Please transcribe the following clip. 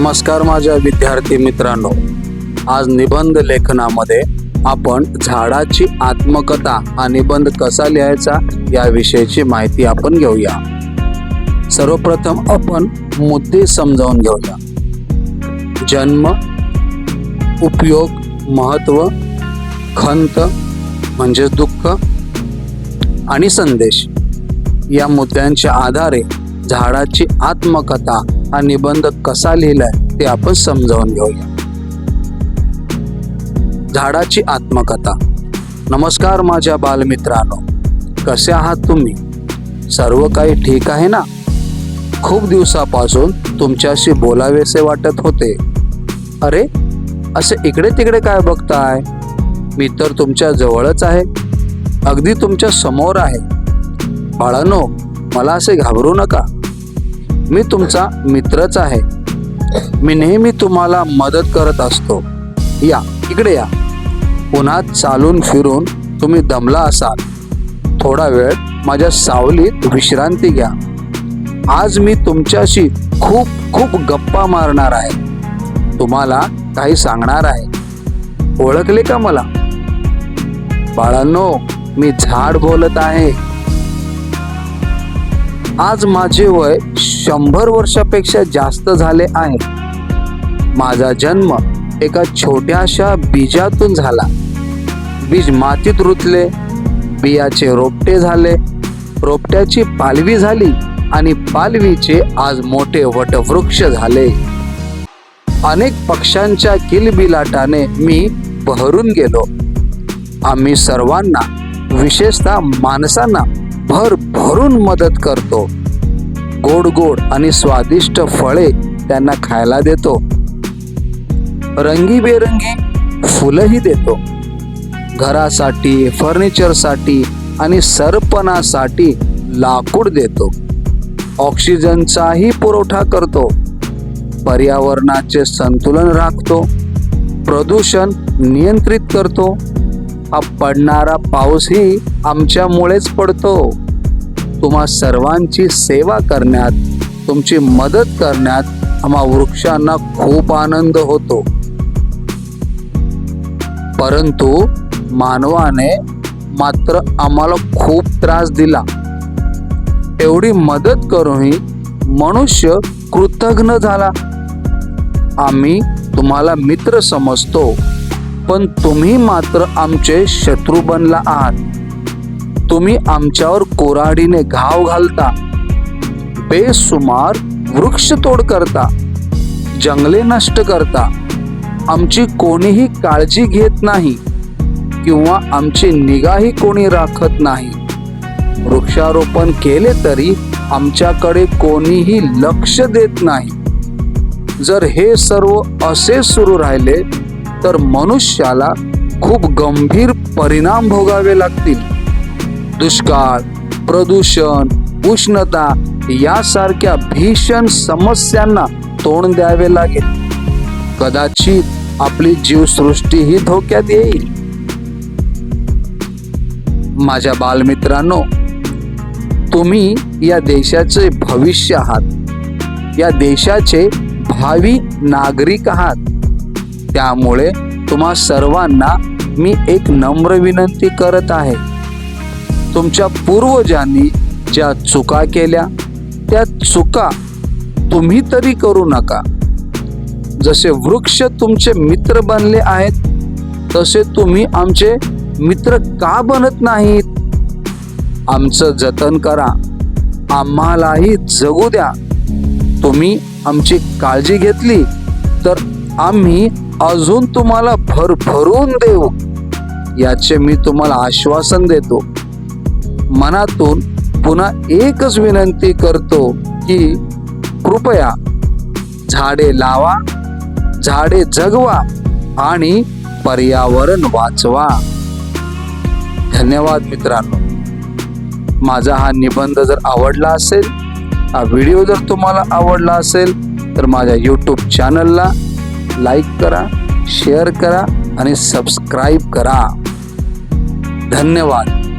नमस्कार माझ्या विद्यार्थी मित्रांनो. आज निबंध लेखनामध्ये आपण झाडाची आत्मकथा हा निबंध कसा लिहायचा याविषयीची माहिती आपण घेऊया. सर्वप्रथम आपण मुद्दे समजावून घेऊया. जन्म उपयोग महत्त्व खंत म्हणजेच दुःख आणि संदेश या मुद्द्यांच्या आधारे झाडाची आत्मकथा हा निबंध कसा लिहिलाय ते आपण समजावून घेऊया. झाडाची आत्मकथा. नमस्कार माझ्या बालमित्रांनो. कसे आहात तुम्ही? सर्व काही ठीक आहे ना? खूप दिवसापासून तुमच्याशी बोलावेसे वाटत होते. अरे असे इकडे तिकडे काय बघताय? मी तर तुमच्या जवळच आहे. अगदी तुमच्यासमोर आहे. बाळानो मला असे घाबरू नका. मी तुमचा मित्रच आहे. मी नेहमी तुम्हाला मदत करत असतो. या इकडे या. उन्हात चालून फिरून तुम्ही दमला असाल. थोडा वेळ माझ्या सावलीत विश्रांती घ्या. आज मी तुमच्याशी खूप खूप गप्पा मारणार आहे. तुम्हाला काही सांगणार आहे. ओळखले का मला? बाळांनो मी झाड बोलत आहे. आज माझे वय शंभर वर्षापेक्षा जास्त झाले आहे माझा जन्म एका छोट्याशा बीजातून झाला. बीज मातीत रुतले बियाचे रोपटे झाले. रोपट्याची पालवी झाली आणि पालवीचे आज मोठे वटवृक्ष झाले. अनेक पक्ष्यांच्या किलबिलाटाने मी बहरून गेलो. आम्ही सर्वांना विशेषतः माणसांना भर भरून मदत करतो. गोड गोड आणि स्वादिष्ट फळे त्यांना खायला देतो. रंगीबेरंगी फुलंही देतो. घरासाठी फर्निचरसाठी आणि सरपणासाठी लाकूड देतो. ऑक्सिजनचाही पुरवठा करतो. पर्यावरणाचे संतुलन राखतो. प्रदूषण नियंत्रित करतो. हा पडणारा पाऊसही आमच्यामुळेच पडतो. तुम्हा सर्वांची सेवा करण्यात तुमची मदत करण्यात आम्हा वृक्षांना खूप आनंद होतो. परंतु मानवाने मात्र आम्हाला खूप त्रास दिला. एवढी मदत करूनही मनुष्य कृतज्ञ झाला. आम्ही तुम्हाला मित्र समजतो पण तुम्ही मात्र आमचे शत्रू बनला आहात. तुम्ही आमच्यावर कोराडीने घाव घालता. बेसुमार वृक्षतोड करता. जंगले नष्ट करता. आमची कोणीही काळजी घेत नाही किंवा आमची निगाही कोणी राखत नाही. वृक्षारोपण केले तरी आमच्याकडे कोणीही लक्ष देत नाही. जर हे सर्व असे सुरू राहिले तर मनुष्याला खूप गंभीर परिणाम भोगावे लागतील. दुष्काळ प्रदूषण उष्णता यासारख्या भीषण समस्यांना तोंड द्यावे लागेल. कदाचित आपली जीवसृष्टी ही धोक्यात येईल. माझ्या बालमित्रांनो तुम्ही या देशाचे भविष्य आहात. या देशाचे भावी नागरिक आहात. त्यामुळे तुम्हा सर्वांना मी एक नम्र विनंती करत आहे. तुमच्या पूर्वजांनी ज्या चुका केल्या त्या चुका तुम्ही तरी करू नका. जसे वृक्ष तुमचे मित्र बनले आहेत तसे तुम्ही आमचे मित्र का बनत नाहीत? आमचं जतन करा. आम्हालाही जगू द्या. तुम्ही आमची काळजी घेतली तर आम्ही अजून तुम्हाला भरभरून देऊ. याचे मी तुम्हाला आश्वासन देतो. मनातून पुन्हा एकच विनंती करतो की कृपया झाडे लावा झाडे जगवा आणि पर्यावरण वाचवा. धन्यवाद मित्रांनो. माझा हा निबंध जर आवडला असेल हा व्हिडिओ जर तुम्हाला आवडला असेल तर माझ्या यूट्यूब चॅनलला लाईक करा शेअर करा आणि सबस्क्राईब करा. धन्यवाद.